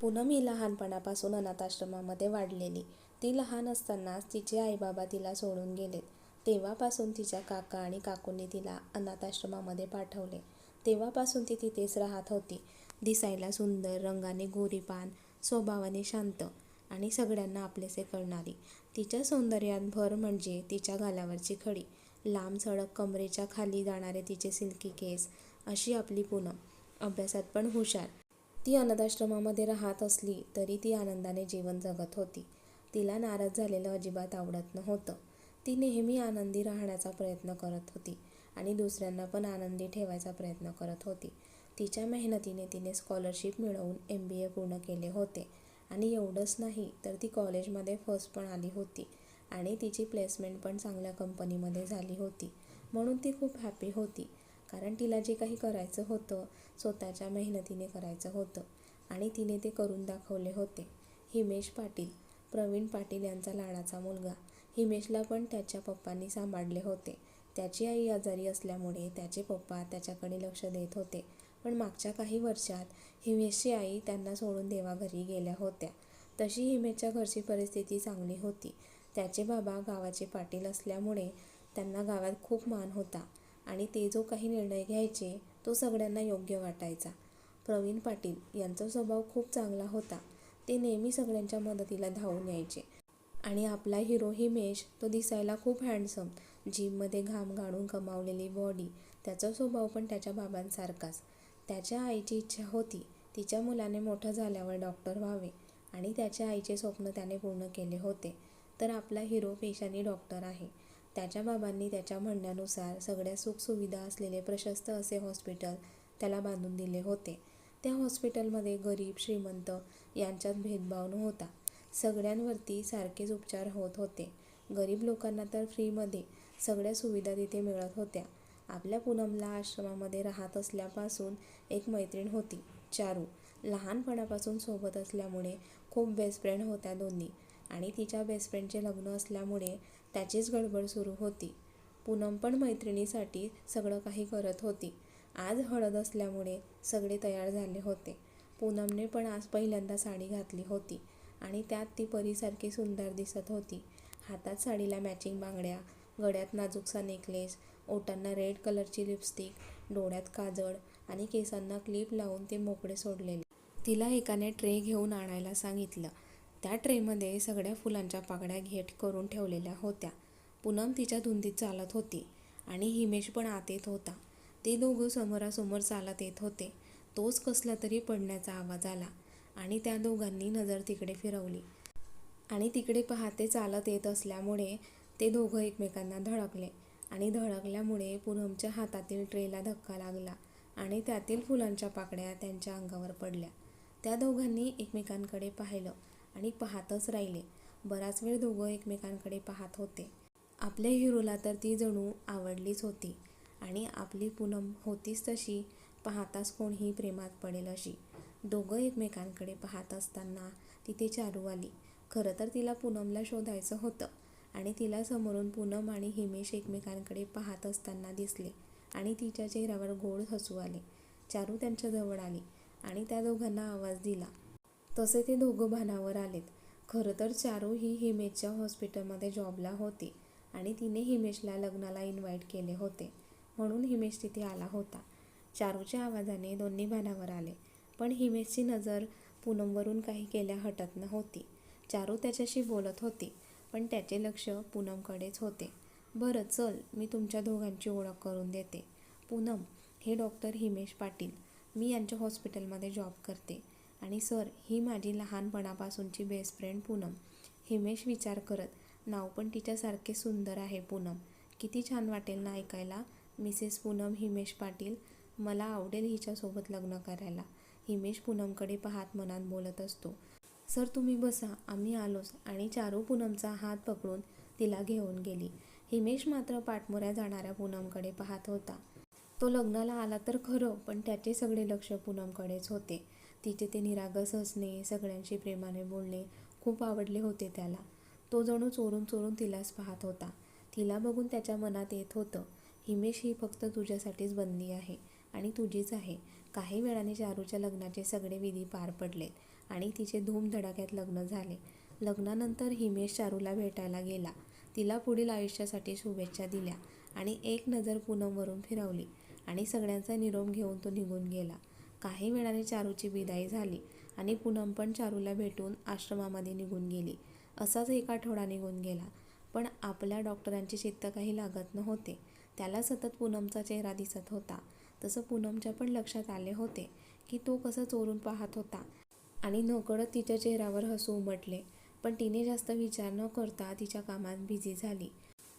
पूनम ही लहानपणापासून अनाथाश्रमामध्ये वाढलेली. ती लहान असतानाच तिचे आईबाबा तिला सोडून गेलेत. तेव्हापासून तिच्या काका आणि काकूंनी तिला अनाथाश्रमामध्ये पाठवले. तेव्हापासून ती तिथेच राहत होती. दिसायला सुंदर, रंगाने गोरीपान, स्वभावाने शांत आणि सगळ्यांना आपलेसे करणारी. तिच्या सौंदर्यात भर म्हणजे तिच्या गालावरची खडी, लांब-सडक कमरेच्या खाली जाणारे तिचे सिल्की केस अशी आपली पूनम. अभ्यासात पण हुशार. ती अनाथाश्रमामध्ये राहत असली तरी ती आनंदाने जीवन जगत होती. तिला नाराज झालेलं अजिबात आवडत नव्हतं. ती नेहमी आनंदी राहण्याचा प्रयत्न करत होती आणि दुसऱ्यांना पण आनंदी ठेवायचा प्रयत्न करत होती. तिच्या मेहनतीने तिने स्कॉलरशिप मिळवून एम बी ए पूर्ण केले होते आणि एवढंच नाही तर ती कॉलेजमध्ये फर्स्ट पण आली होती आणि तिची प्लेसमेंट पण चांगल्या कंपनीमध्ये झाली होती. म्हणून ती खूप हॅपी होती. कारण तिला जे काही करायचं होतं स्वतःच्या मेहनतीने करायचं होतं आणि तिने ते करून दाखवले होते. हिमेश पाटील, प्रवीण पाटील यांचा लाडाचा मुलगा. हिमेशला पण त्याच्या पप्पांनी सांभाळले होते. त्याची आई आजारी असल्यामुळे त्याचे पप्पा त्याच्याकडे लक्ष देत होते. पण मागच्या काही वर्षात हिमेशची आई त्यांना सोडून देवाघरी गेल्या होत्या. तशी हिमेशच्या घरची परिस्थिती चांगली होती. त्याचे बाबा गावाचे पाटील असल्यामुळे त्यांना गावात खूप मान होता आणि ते जो काही निर्णय घ्यायचे तो सगळ्यांना योग्य वाटायचा. प्रवीण पाटील यांचा स्वभाव खूप चांगला होता. ते नेहमी सगळ्यांच्या मदतीला धावून यायचे. आणि आपला हिरो हिमेश तो दिसायला खूप हँडसम, जिममध्ये घाम गाळून कमावलेली बॉडी. त्याचा स्वभाव पण त्याच्या बाबांसारखाच. त्याच्या आईची इच्छा होती तिच्या मुलाने मोठं झाल्यावर डॉक्टर व्हावे आणि त्याच्या आईचे स्वप्न त्याने पूर्ण केले होते. तर आपला हिरो पेशाने डॉक्टर आहे. त्याच्या बाबांनी त्याच्या म्हणण्यानुसार सगळ्या सुखसुविधा असलेले प्रशस्त असे हॉस्पिटल त्याला बांधून दिले होते. त्या हॉस्पिटलमध्ये गरीब-श्रीमंत यांच्यात भेदभाव नव्हता. सगळ्यांवरती सारखेच उपचार होत होते. गरीब लोकांना तर फ्रीमध्ये सगळ्या सुविधा तिथे मिळत होत्या. आपल्या पूनमला आश्रमामध्ये राहत असल्यापासून एक मैत्रीण होती, चारू. लहानपणापासून सोबत असल्यामुळे खूप बेस्ट फ्रेंड होत्या दोन्ही आणि तिच्या बेस्ट फ्रेंडचे लग्न असल्यामुळे त्याचीच गडबड सुरू होती. पूनम पण मैत्रिणीसाठी सगळं काही करत होती. आज हळद असल्यामुळे सगळे तयार झाले होते. पूनमने पण आज पहिल्यांदा साडी घातली होती आणि त्यात ती परीसारखी सुंदर दिसत होती. हातात साडीला मॅचिंग बांगड्या, गळ्यात नाजूकसा नेकलेस, ओटांना रेड कलरची लिपस्टिक, डोळ्यात काजळ आणि केसांना क्लिप लावून ते मोकळे सोडलेले. तिला एकाने ट्रे घेऊन आणायला सांगितलं. त्या ट्रेमध्ये सगळ्या फुलांच्या पाकड्या घेट करून ठेवलेल्या होत्या. पूनम तिच्या धुंदीत चालत होती आणि हिमेश पण आत येत होता. ते दोघं समोरासमोर चालत येत होते. तोच कसला तरी पडण्याचा आवाज आला आणि त्या दोघांनी नजर तिकडे फिरवली. आणि तिकडे पाहते चालत येत असल्यामुळे ते दोघं एकमेकांना धडकले आणि धडकल्यामुळे पूनमच्या हातातील ट्रेला धक्का लागला आणि त्यातील फुलांच्या पाकळ्या त्यांच्या अंगावर पडल्या. त्या दोघांनी एकमेकांकडे पाहिलं आणि पाहतच राहिले. बराच वेळ दोघं एकमेकांकडे पाहत होते. आपल्या हिरोला तर ती जणू आवडलीच होती आणि आपली पूनम होतीच तशी पाहताच कोणीही प्रेमात पडेल अशी. दोघं एकमेकांकडे पाहत असताना तिथे चारू आली. खरं तर तिला पूनमला शोधायचं होतं आणि तिला समोरून पूनम आणि हिमेश एकमेकांकडे पाहत असताना दिसले आणि तिच्या चेहऱ्यावर गोड हसू आले. चारू त्यांच्याजवळ आली आणि त्या दोघांना आवाज दिला. तसे ते दोघं भानावर आलेत. खरं तर चारू ही हिमेशच्या हॉस्पिटलमध्ये जॉबला होती आणि तिने हिमेशला लग्नाला इन्व्हाईट केले होते. म्हणून हिमेश तिथे आला होता. चारूच्या आवाजाने दोन्ही भानावर आले. पण हिमेशची नजर पूनमवरून काही केल्या हटत नव्हती. चारू त्याच्याशी बोलत होती पण त्याचे लक्ष पूनमकडेच होते. बरं चल मी तुमच्या दोघांची ओळख करून देते. पूनम, हे डॉक्टर हिमेश पाटील. मी यांच्या हॉस्पिटलमध्ये जॉब करते आणि सर ही माझी लहानपणापासूनची बेस्ट फ्रेंड पूनम. हिमेश विचार करत, नाव पण तिच्यासारखे सुंदर आहे पूनम. किती छान वाटेल ना ऐकायला. मिसेस पूनम हिमेश पाटील. मला आवडेल हिच्यासोबत लग्न करायला. हिमेश पूनमकडे पाहत मनात बोलत असतो. सर तुम्ही बसा, आम्ही आलोच आणि चारू पूनमचा हात पकडून तिला घेऊन गेली. हिमेश मात्र पाठमोऱ्या जाणाऱ्या पूनमकडे पाहत होता. तो लग्नाला आला तर खरं पण त्याचे सगळे लक्ष पूनमकडेच होते. तिचे ते निरागस हसणे, सगळ्यांशी प्रेमाने बोलणे खूप आवडले होते त्याला. तो जणू चोरून चोरून तिलाच पाहत होता. तिला बघून त्याच्या मनात येत होतं, हिमेश ही फक्त तुझ्यासाठीच बनली आहे आणि तुझीच आहे. काही वेळाने चारूच्या लग्नाचे सगळे विधी पार पडले आणि तिचे धूमधडाक्यात लग्न झाले लग्नानंतर हिमेश चारूला भेटायला गेला तिला पुढील आयुष्यासाठी शुभेच्छा दिल्या आणि एक नजर पूनमवरून फिरवली आणि सगळ्यांचा निरोप घेऊन तो निघून गेला काही वेळाने चारूची विदाई झाली आणि पूनम पण चारूला भेटून आश्रमामध्ये निघून गेली. असाच एक आठवडा निघून गेला. पण आपल्या डॉक्टरांची चित्त काही लागत नव्हते. त्याला सतत पूनमचा चेहरा दिसत होता. तसं पूनमच्या पण लक्षात आले होते की तो कसं चोरून पाहत होता आणि नकळत तिच्या चेहऱ्यावर हसू उमटले. पण तिने जास्त विचार न करता तिच्या कामात बिझी झाली.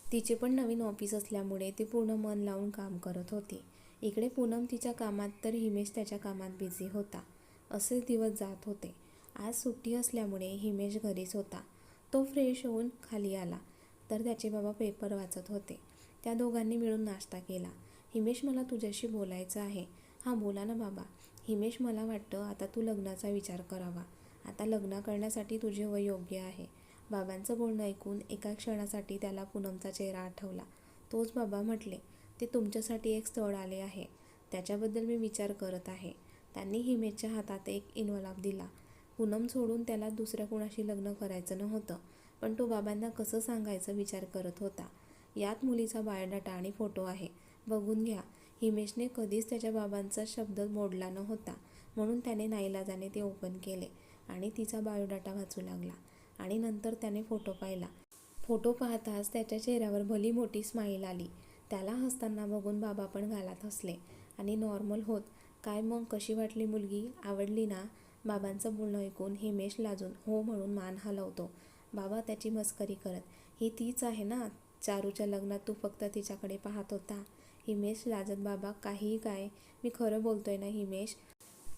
तिचे पण नवीन ऑफिस असल्यामुळे ती पूर्ण मन लावून काम करत होती. इकडे पूनम तिच्या कामात तर हिमेश त्याच्या कामात बिझी होता. असेच दिवस जात होते. आज सुट्टी असल्यामुळे हिमेश घरीच होता. तो फ्रेश होऊन खाली आला. तर त्याचे बाबा पेपर वाचत होते. त्या दोघांनी मिळून नाश्ता केला. हिमेश मला तुझ्याशी बोलायचं आहे. हां बोला ना बाबा. हिमेश मला वाटतं आता तू लग्नाचा विचार करावा. आता लग्न करण्यासाठी तुझे वय योग्य आहे. बाबांचं बोलणं ऐकून एका क्षणासाठी त्याला पूनमचा चेहरा आठवला. तोच बाबा म्हटले ते तुमच्यासाठी एक स्थळ आले आहे. त्याच्याबद्दल मी विचार करत आहे. त्यांनी हिमेशच्या हातात एक इन्व्हॉल्व दिला. पूनम सोडून त्याला दुसऱ्या कोणाशी लग्न करायचं नव्हतं पण तो बाबांना कसं सांगायचं विचार करत होता. यात मुलीचा बायोडाटा आणि फोटो आहे. बघून घ्या. हिमेशने कधीच त्याच्या बाबांचा शब्द मोडला नव्हता म्हणून त्याने नाईलाजाने ते ओपन केले आणि तिचा बायोडाटा वाचू लागला आणि नंतर त्याने फोटो पाहिला. फोटो पाहताच त्याच्या चेहऱ्यावर भली मोठी स्माईल आली. त्याला हसताना बघून बाबा पण गालात हसले. आणि नॉर्मल होत. काय मग? कशी वाटली मुलगी? आवडली ना? बाबांचं बोलणं ऐकून हिमेश लाजून हो म्हणून मान हलवतो. बाबा त्याची मस्करी करत. ही तीच आहे ना? चारूच्या लग्नात तू फक्त तिच्याकडे पाहत होता. हिमेश लाजत बाबा काहीही काय? मी खरं बोलतोय ना हिमेश?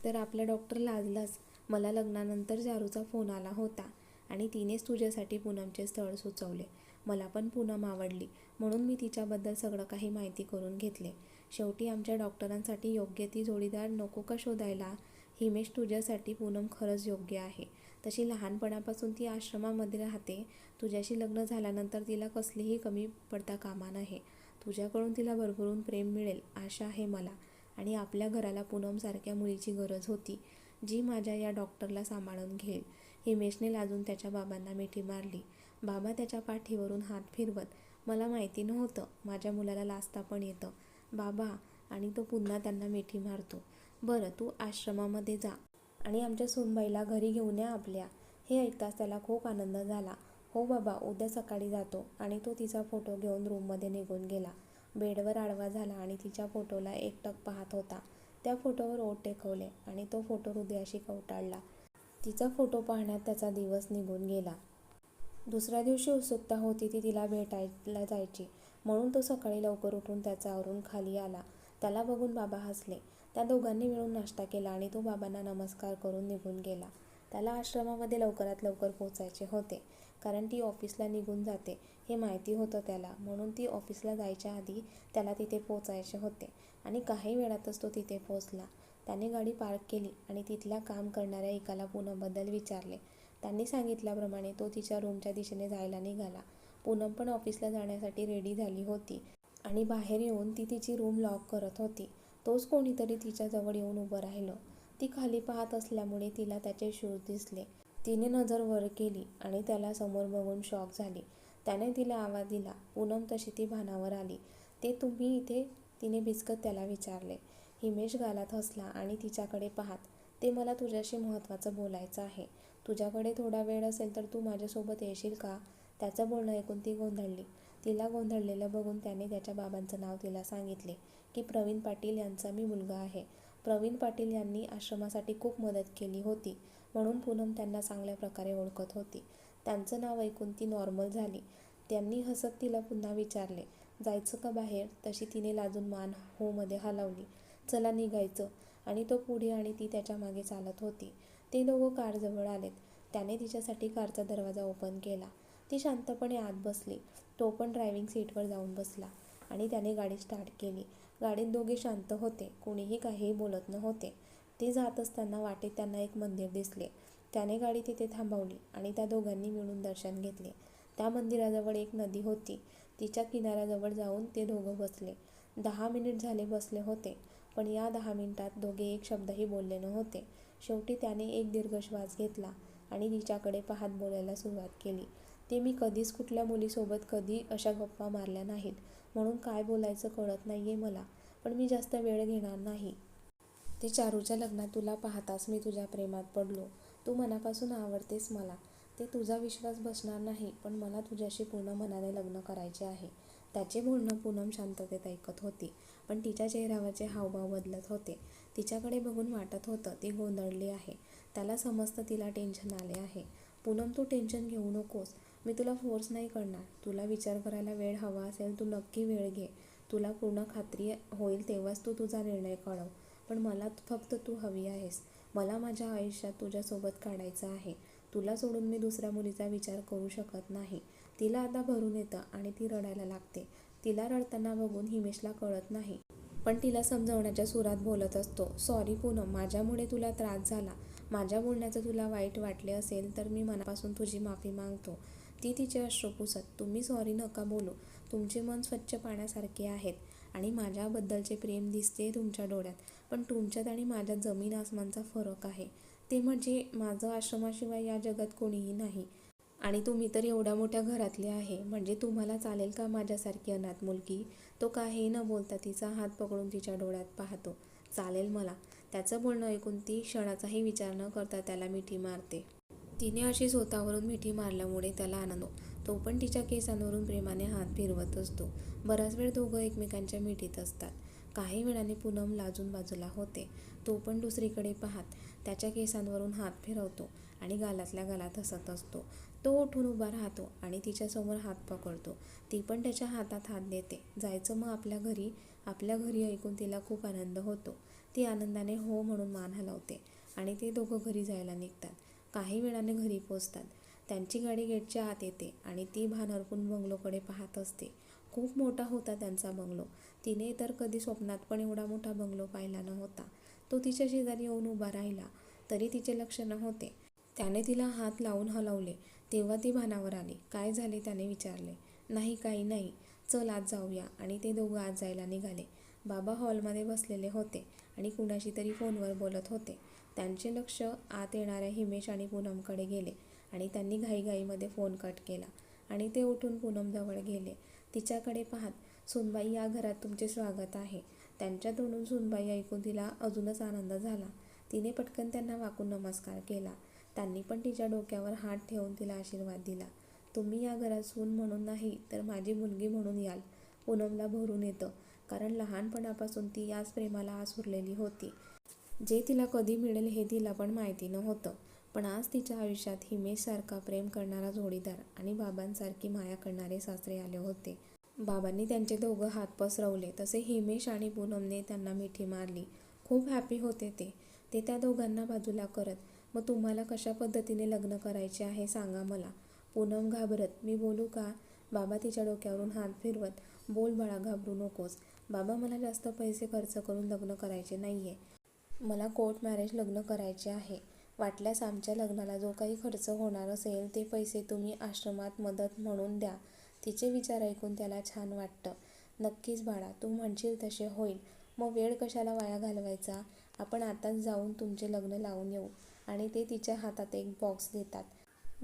तर आपला डॉक्टर लाजलाच. मला लग्नानंतर चारूचा फोन आला होता आणि तिनेच तुझ्यासाठी पूनमचे स्थळ सुचवले. मला पण पूनम आवडली. म्हणून मी तिच्याबद्दल सगळं काही माहिती करून घेतले. शेवटी आमच्या डॉक्टरांसाठी योग्य ती जोडीदार नको का शोधायला? हिमेश तुझ्यासाठी पूनम खरंच योग्य आहे. तशी लहानपणापासून ती आश्रमामध्ये राहते. तुझ्याशी लग्न झाल्यानंतर तिला कसलीही कमी पडता कामा नाही तुझ्याकडून तिला भरभरून प्रेम मिळेल आशा आहे मला. आणि आपल्या घराला पूनमसारख्या मुलीची गरज होती जी माझ्या या डॉक्टरला सांभाळून घेईल. हिमेशने लाजून त्याच्या बाबांना मिठी मारली. बाबा त्याच्या पाठीवरून हात फिरवत मला माहिती नव्हतं. माझ्या मुलाला लाजता पण येतं. बाबा. आणि तो पुन्हा त्यांना मिठी मारतो. बरं तू आश्रमामध्ये जा आणि आमच्या सोनबाईला घरी घेऊन या आपल्या. हे ऐकताच त्याला खूप आनंद झाला. हो बाबा उद्या सकाळी जातो. आणि तो तिचा फोटो घेऊन रूममध्ये निघून गेला. बेडवर आडवा झाला आणि तिच्या फोटोला एकटक पाहत होता. त्या फोटोवर ओट टेकवले आणि तो फोटो हृदयाशी कवटाळला. तिचा फोटो पाहण्यात त्याचा दिवस निघून गेला. दुसऱ्या दिवशी उत्सुकता होती ती तिला भेटायला जायची. म्हणून तो सकाळी लवकर उठून त्याचा आवरून खाली आला. त्याला बघून बाबा हसले. त्या दोघांनी मिळून नाश्ता केला आणि तो बाबांना नमस्कार करून निघून गेला. त्याला आश्रमामध्ये लवकरात लवकर पोचायचे होते. कारण ती ऑफिसला निघून जाते हे माहिती होतं त्याला. म्हणून ती ऑफिसला जायच्या आधी त्याला तिथे पोचायचे होते आणि काही वेळातच तो तिथे पोचला त्याने गाडी पार्क केली आणि तिथल्या काम करणाऱ्या एकाला पूनमबद्दल विचारले. त्यांनी सांगितल्याप्रमाणे तो तिच्या रूमच्या दिशेने जायला निघाला. पूनम पण ऑफिसला जाण्यासाठी रेडी झाली होती आणि बाहेर येऊन ती तिची रूम लॉक करत होती. तोच कोणीतरी तिच्याजवळ येऊन उभं राहिलं. ती खाली पाहत असल्यामुळे तिला त्याचे शूज दिसले. तिने नजर वर केली आणि त्याला समोर बघून शॉक झाली. त्याने तिला आवाज दिला. पूनम तशी ती भानावर आली. ते तुम्ही इथे? तिने बिस्कत त्याला विचारले. हिमेश गालात हसला आणि तिच्याकडे पाहत ते मला तुझ्याशी महत्त्वाचं बोलायचं आहे. तुझ्याकडे थोडा वेळ असेल तर तू माझ्यासोबत येशील का? त्याचं बोलणं ऐकून ती गोंधळली. तिला गोंधळलेलं बघून त्याने त्याच्या बाबांचं नाव तिला सांगितले की प्रवीण पाटील यांचा मी मुलगा आहे. प्रवीण पाटील यांनी आश्रमासाठी खूप मदत केली होती म्हणून पूनम त्यांना चांगल्या प्रकारे ओळखत होती. त्यांचं नाव ऐकून ती नॉर्मल झाली. त्यांनी हसत तिला पुन्हा विचारले जायचं का बाहेर? तशी तिने लाजून मान होमध्ये हलवली. चला निघायचं. आणि तो पुढे आणि ती त्याच्यामागे चालत होती. ते दोघं कारजवळ आलेत. त्याने तिच्यासाठी कारचा दरवाजा ओपन केला. ती शांतपणे आत बसली. तो पण ड्रायव्हिंग सीटवर जाऊन बसला आणि त्याने गाडी स्टार्ट केली. गाडीत दोघे शांत होते. कोणीही काहीही बोलत नव्हते. ते जात असताना वाटेत त्यांना एक मंदिर दिसले. त्याने गाडी तिथे थांबवली आणि त्या दोघांनी मिळून दर्शन घेतले. त्या मंदिराजवळ एक नदी होती. तिच्या किनाऱ्याजवळ जाऊन ते दोघं बसले. दहा मिनिट झाले बसले होते पण या दहा मिनिटात दोघे एक शब्दही बोलले नव्हते. शेवटी त्याने एक दीर्घ श्वास घेतला आणि तिच्याकडे पाहत बोलायला सुरुवात केली. ते मी कधीच कुठल्या मुलीसोबत कधी अशा गप्पा मारल्या नाहीत. म्हणून काय बोलायचं कळत नाहीये मला. पण मी जास्त वेळ घेणार नाही. ते चारूच्या लग्नात तुला पाहताच मी तुझ्या प्रेमात पडलो. तू मनापासून आवडतेस मला. ते तुझा विश्वास बसणार नाही पण मला तुझ्याशी पूर्ण मनाने लग्न करायचे आहे. त्याचे बोलणं पूनम शांततेत ऐकत होती पण तिच्या चेहऱ्यावरचे हावभाव बदलत होते. तिच्याकडे बघून वाटत होतं ती गोंधळली आहे. त्याला समजतं तिला टेन्शन आले आहे. पूनम तू टेन्शन घेऊ नकोस. मी तुला फोर्स नाही करणार. तुला विचार करायला वेळ हवा असेल तू नक्की वेळ घे. तुला पूर्ण खात्री होईल तेव्हाच तू तुझा निर्णय कळव. पण मला फक्त तू हवी आहेस. मला माझ्या आयुष्यात तुझ्यासोबत काढायचं आहे. तुला सोडून मी दुसऱ्या मुलीचा विचार करू शकत नाही. तिला आता भरून येतं आणि ती रडायला लागते. तिला रडताना बघून हिमेशला कळत नाही. पण तिला समजवण्याच्या सुरात बोलत असतो. सॉरी पूनम माझ्यामुळे तुला त्रास झाला. माझ्या बोलण्याचं तुला वाईट वाटले असेल तर मी मनापासून तुझी माफी मागतो ती तिचे अश्रू पुसत तुम्ही सॉरी नका बोलू. तुमचे मन स्वच्छ पाण्यासारखे आहेत आणि माझ्याबद्दलचे प्रेम दिसते तुमच्या डोळ्यात. पण तुमच्यात आणि माझ्यात जमीन आसमानचा फरक आहे. ते म्हणजे माझं आश्रमाशिवाय या जगात कोणीही नाही. आणि तुम्ही तर एवढ्या मोठ्या घरातले आहे. म्हणजे तुम्हाला चालेल का माझ्यासारखी अनाथ मुलगी? तो काही न बोलता तिचा हात पकडून तिच्या डोळ्यात पाहतो. चालेल मला. त्याचं बोलणं ऐकून ती क्षणाचाही विचार न करता त्याला मिठी मारते. तिने अशी स्वतःवरून मिठी मारल्यामुळे त्याला आनंद तो पण तिच्या केसांवरून प्रेमाने हात फिरवत असतो. बराच वेळ दोघं एकमेकांच्या मिठीत असतात. काही वेळाने पूनम लाजून बाजूला होते. तो पण दुसरीकडे पाहत त्याच्या केसांवरून हात फिरवतो आणि गालातल्या गालात हसत असतो. तो उठून उभा राहतो आणि तिच्यासमोर हात पकडतो. ती पण त्याच्या हातात हात देते. जायचं मग आपल्या घरी. आपल्या घरी ऐकून तिला खूप आनंद होतो. ती आनंदाने हो म्हणून मान हलवते आणि ते दोघं घरी जायला निघतात. काही वेळाने घरी पोचतात. त्यांची गाडी गेटच्या आत येते आणि ती भान हरपून बंगलोकडे पाहत असते. खूप मोठा होता त्यांचा बंगलो. तिने तर कधी स्वप्नात पण एवढा मोठा बंगलो पाहिला नव्हता. तो तिच्या शेजारी येऊन उभा राहिला. तरी तिचे लक्ष नव्हते. त्याने तिला हात लावून हलवले. तेव्हा ती भानावर आली. काय झाले त्याने विचारले. नाही काही नाही. चल आज जाऊया. आणि ते दोघं आज जायला निघाले. बाबा हॉलमध्ये बसलेले होते आणि कुणाशी तरी फोनवर बोलत होते. त्यांचे लक्ष आत येणाऱ्या हिमेश आणि पूनमकडे गेले आणि त्यांनी घाईघाईमध्ये फोन कट केला आणि ते उठून पूनमजवळ गेले. तिच्याकडे पाहत सुनबाई या घरात तुमचे स्वागत आहे. त्यांच्या तोंडून सुनबाई ऐकून तिला अजूनच आनंद झाला. तिने पटकन त्यांना वाकून नमस्कार केला. त्यांनी पण तिच्या डोक्यावर हात ठेवून तिला आशीर्वाद दिला. तुम्ही या घरात सून म्हणून नाही तर माझी मुलगी म्हणून याल. पूनमला भरून येतं कारण लहानपणापासून ती याच प्रेमाला आसुरलेली होती. जे तिला कधी मिळेल हे तिला पण माहिती नव्हतं पण आज तिच्या आयुष्यात हिमेशसारखा प्रेम करणारा जोडीदार आणि बाबांसारखी माया करणारे सासरे आले होते. बाबांनी त्यांचे दोघं हात पसरवले तसे हिमेश आणि पूनमने त्यांना मिठी मारली. खूप हॅपी होते ते. ते त्या दोघांना बाजूला करत मग तुम्हाला कशा पद्धतीने लग्न करायचे आहे सांगा मला. पूनम घाबरत मी बोलू का बाबा तिच्या डोक्यावरून हात फिरवत बोल बाळा घाबरू नकोस. बाबा मला जास्त पैसे खर्च करून लग्न करायचे नाही आहे मला कोर्ट मॅरेज लग्न करायचे आहे. वाटल्यास आमच्या लग्नाला जो काही खर्च होणार असेल ते पैसे तुम्ही आश्रमात मदत म्हणून द्या तिचे विचार ऐकून त्याला छान वाटतं. नक्कीच बाळा तू म्हणशील तसे होईल. मग वेळ कशाला वाया घालवायचा? आपण आताच जाऊन तुमचे लग्न लावून येऊ. आणि ते तिच्या हातात एक बॉक्स देतात.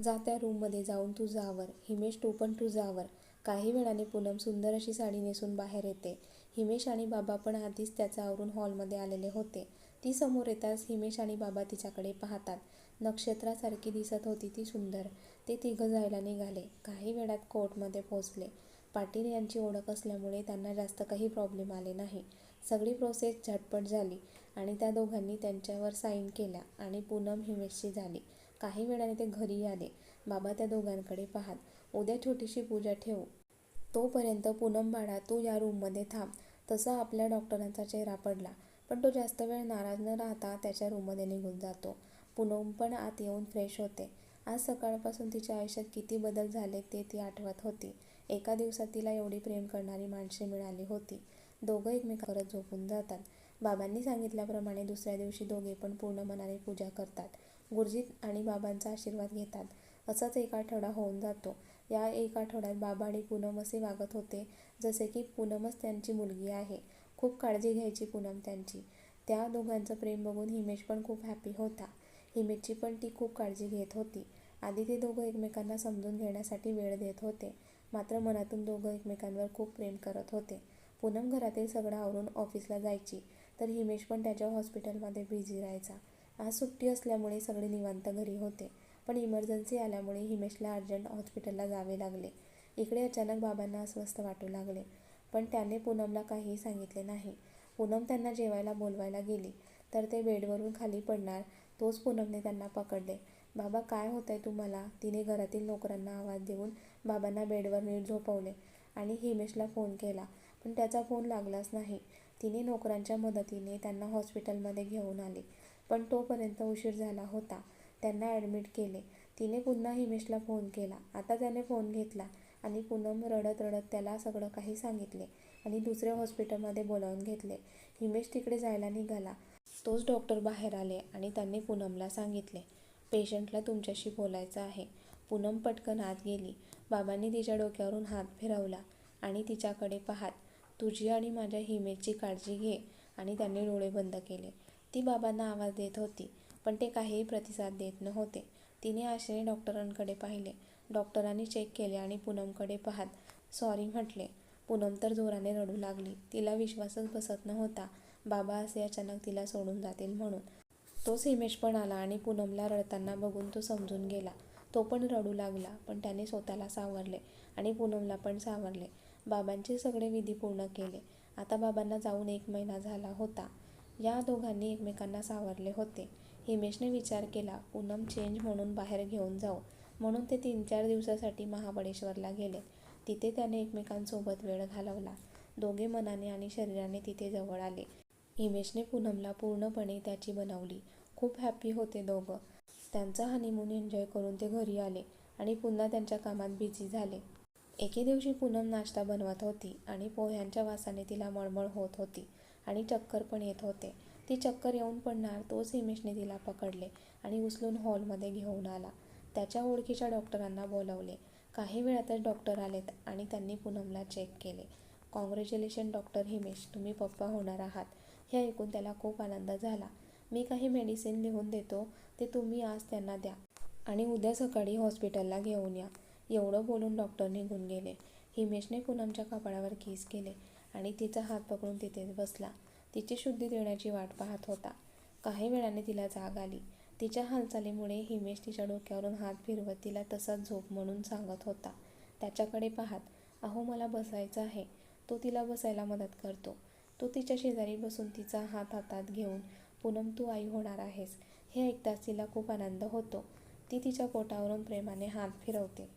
जा त्या रूममध्ये जाऊन तू जावर. हिमेश तू पण तू जावर. काही वेळाने पूनम सुंदर अशी साडी नेसून बाहेर येते. हिमेश आणि बाबा पण आधीच त्याचा आवरून हॉलमध्ये आलेले होते. ती समोर येताच हिमेश आणि बाबा तिच्याकडे पाहतात. नक्षत्रासारखी दिसत होती ती सुंदर. ते तिघं जायला निघाले. काही वेळात कोर्टमध्ये पोचले पाटील यांची ओळख असल्यामुळे त्यांना जास्त काही प्रॉब्लेम आले नाही. सगळी प्रोसेस झटपट झाली. आणि त्या दोघांनी त्यांच्यावर साईन केल्या आणि पूनम हिमेशची झाली. काही वेळाने ते घरी आले. बाबा त्या दोघांकडे पाहत उद्या छोटीशी पूजा ठेवू. तोपर्यंत पूनम बाळा तू या रूममध्ये थांब. तसा आपल्या डॉक्टरांचा चेहरा पडला पण तो जास्त वेळ नाराज न राहता त्याच्या रूममध्ये निघून जातो. पूनम पण आत येऊन फ्रेश होते. आज सकाळपासून तिच्या आयुष्यात किती बदल झाले ते ती आठवत होती. एका दिवसात तिला एवढी प्रेम करणारी माणसे मिळाली होती. दोघं एकमेकांवर झोपून जातात. बाबांनी सांगितल्याप्रमाणे दुसऱ्या दिवशी दोघे पण पूर्ण मनाने पूजा करतात. गुरुजीत आणि बाबांचा आशीर्वाद घेतात. असाच एक आठवडा होऊन जातो. या एक आठवड्यात बाबा आणि पूनम असे वागत होते. जसे की पूनमच त्यांची मुलगी आहे. खूप काळजी घ्यायची पूनम त्यांची. त्या दोघांचं प्रेम बघून हिमेश पण खूप हॅपी होता. हिमेशची पण ती खूप काळजी घेत होती. आधी ते दोघं एकमेकांना समजून घेण्यासाठी वेळ देत होते. मात्र मनातून दोघं एकमेकांवर खूप प्रेम करत होते. पूनम घरातील सगळं आवरून ऑफिसला जायची. तर हिमेश पण त्याच्या हॉस्पिटलमध्ये बिझी राहायचा. आज सुट्टी असल्यामुळे सगळे निवांत घरी होते. पण इमर्जन्सी आल्यामुळे हिमेशला अर्जंट हॉस्पिटलला जावे लागले. इकडे अचानक बाबांना अस्वस्थ वाटू लागले. पण त्याने पूनमला काहीही सांगितले नाही. पूनम त्यांना जेवायला बोलवायला गेली. तर ते बेडवरून खाली पडणार तोच पूनमने त्यांना पकडले. बाबा काय होतंय तुम्हाला? तिने घरातील नोकरांना आवाज देऊन बाबांना बेडवर नीट झोपवले आणि हिमेशला फोन केला. पण त्याचा फोन लागलाच नाही. तिने नोकरांच्या मदतीने त्यांना हॉस्पिटलमध्ये घेऊन आले. पण तोपर्यंत उशीर झाला होता. त्यांना ॲडमिट केले. तिने पुन्हा हिमेशला फोन केला. आता त्याने फोन घेतला आणि पूनम रडत रडत त्याला सगळं काही सांगितले आणि दुसऱ्या हॉस्पिटलमध्ये बोलावून घेतले. हिमेश तिकडे जायला निघाला. तोच डॉक्टर बाहेर आले आणि त्यांनी पूनमला सांगितले पेशंटला तुमच्याशी बोलायचं आहे. पूनम पटकन आत गेली. बाबांनी तिच्या डोक्यावरून हात फिरवला आणि तिच्याकडे पाहत तुझी आणि माझ्या हिमेची काळजी घे आणि त्यांनी डोळे बंद केले. ती बाबांना आवाज देत होती पण ते काहीही प्रतिसाद देत नव्हते. तिने आशेने डॉक्टरांकडे पाहिले. डॉक्टरांनी चेक केले आणि पूनमकडे पाहत सॉरी म्हटले. पूनम तर जोराने रडू लागली. तिला विश्वासच बसत नव्हता. बाबा असे अचानक तिला सोडून जातील म्हणून. तोच हिमेश पण आला आणि पूनमला रडताना बघून तो समजून गेला. तो पण रडू लागला पण त्याने स्वतःला सावरले आणि पूनमला पण सावरले. बाबांचे सगळे विधी पूर्ण केले. आता बाबांना जाऊन एक महिना झाला होता. या दोघांनी एकमेकांना सावरले होते. हिमेशने विचार केला पूनम चेंज म्हणून बाहेर घेऊन जाऊ. म्हणून ते तीन चार दिवसासाठी महाबळेश्वरला गेले. तिथे त्याने एकमेकांसोबत वेळ घालवला. दोघे मनाने आणि शरीराने तिथे जवळ आले. हिमेशने पूनमला पूर्णपणे त्याची बनवली. खूप हॅप्पी होते दोघं. त्यांचा हनीमून एन्जॉय करून ते घरी आले आणि पुन्हा त्यांच्या कामात बिझी झाले. एके दिवशी पूनम नाश्ता बनवत होती आणि पोह्यांच्या वासाने तिला मळमळ होत होती आणि चक्कर पण येत होते. ती चक्कर येऊन पडणार तोच हिमेशने तिला पकडले आणि उचलून हॉलमध्ये घेऊन आला. त्याच्या ओळखीच्या डॉक्टरांना बोलवले. काही वेळातच डॉक्टर आलेत आणि त्यांनी पूनमला चेक केले. कॉंग्रॅच्युलेशन डॉक्टर हिमेश तुम्ही पप्पा होणार आहात. हे ऐकून त्याला खूप आनंद झाला. मी काही मेडिसिन लिहून देतो ते तुम्ही आज त्यांना द्या आणि उद्या सकाळी हॉस्पिटलला घेऊन या. एवढं बोलून डॉक्टर निघून गेले. हिमेशने पूनमच्या कपाळावर किस केले आणि तिचा हात पकडून तिथेच बसला. तिची शुद्धी देण्याची वाट पाहत होता. काही वेळाने तिला जाग आली. तिच्या हालचालीमुळे हिमेश तिच्या डोक्यावरून हात फिरवत तिला तसाच झोप म्हणून सांगत होता. त्याच्याकडे पाहत अहो मला बसायचं आहे. तो तिला बसायला मदत करतो. तो तिच्या शेजारी बसून तिचा हात हातात घेऊन पूनम तू आई होणार आहेस. हे ऐकताच तिला खूप आनंद होतो. ती तिच्या पोटावरून प्रेमाने हात फिरवते.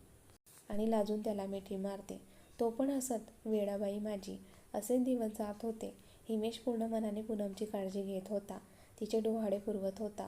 आणि लाजून त्याला मिठी मारते. तो पण हसत वेडाबाई माझी असे दिवस जात होते. हिमेश पूर्ण मनाने पूनमची काळजी घेत होता. तिचे डोहाडे पुरवत होता.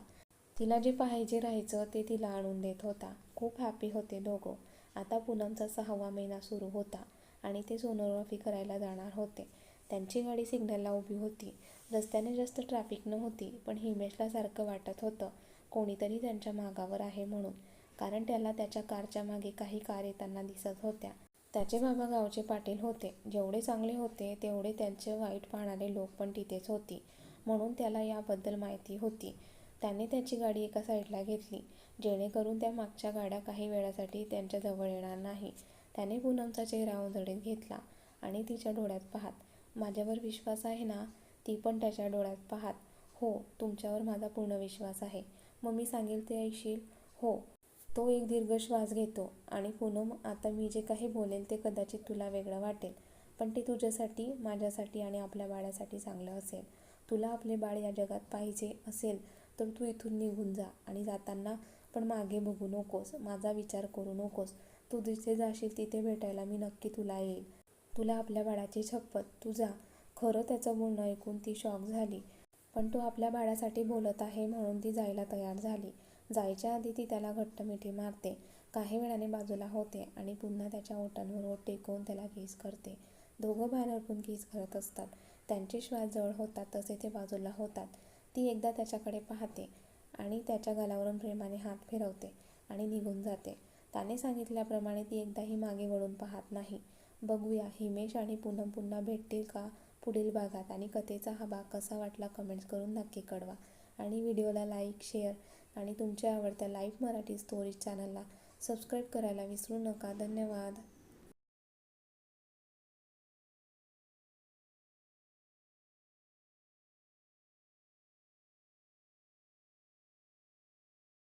तिला जे पाहिजे राहायचं ते तिला आणून देत होता. खूप हॅपी होते दोघं. आता पूनमचा सहावा महिना सुरू होता आणि ते सोनोग्राफी करायला जाणार होते. त्यांची गाडी सिग्नलला उभी होती. रस्त्याने जास्त ट्रॅफिक नव्हती पण हिमेशला सारखं वाटत होतं. कोणीतरी त्यांच्या मागावर आहे म्हणून. कारण त्याला त्याच्या कारच्या मागे काही कार येताना दिसत होत्या. त्याचे बाबा गावचे पाटील होते. जेवढे चांगले होते तेवढे त्यांचे वाईट पाहणारे लोक पण तिथेच होती. म्हणून त्याला याबद्दल माहिती होती. त्याने त्याची गाडी एका साईडला घेतली. जेणेकरून त्या मागच्या गाड्या काही वेळासाठी त्यांच्याजवळ येणार नाही. त्याने पूनमचा चेहरा उजळीत घेतला आणि तिच्या डोळ्यात पाहत माझ्यावर विश्वास आहे ना? ती पण त्याच्या डोळ्यात पाहत. हो तुमच्यावर माझा पूर्ण विश्वास आहे. मग मी सांगेल ते ऐकशील? हो. तो एक दीर्घ श्वास घेतो आणि पूनम आता मी जे काही बोलेल ते कदाचित तुला वेगळं वाटेल पण ते तुझ्यासाठी माझ्यासाठी आणि आपल्या बाळासाठी चांगलं असेल. तुला आपले बाळ या जगात पाहिजे असेल तर तू इथून निघून जा आणि जाताना पण मागे बघू नकोस माझा विचार करू नकोस. तू जिथे जाशील तिथे भेटायला मी नक्की तुला येईल. तुला आपल्या बाळाची छप्पत तुझा खरं त्याचं बोलणं ऐकून ती शॉक झाली. पण तो आपल्या बाळासाठी बोलत आहे म्हणून ती जायला तयार झाली. जायच्या आधी ती त्याला घट्ट मिठी मारते. काही वेळाने बाजूला होते आणि पुन्हा त्याच्या ओठांवर ओठ टेकवून त्याला किस करते. दोघं बाहेर किस करत असतात. त्यांचे श्वास जवळ होतात तसे ते बाजूला होतात. ती एकदा त्याच्याकडे पाहते आणि त्याच्या गालावरून प्रेमाने हात फिरवते आणि निघून जाते. त्याने सांगितल्याप्रमाणे ती एकदाही मागे वळून पाहत नाही. बघूया हिमेश आणि पुनम पुन्हा भेटतील का पुढील भागात आणि कथेचा हा भाग कसा वाटला कमेंट्स करून नक्की कळवा. आणि व्हिडिओला लाईक शेअर आणि तुमच्या आवडत्या लाईव्ह मराठी स्टोरीज चॅनलला सबस्क्राईब करायला विसरू नका. धन्यवाद.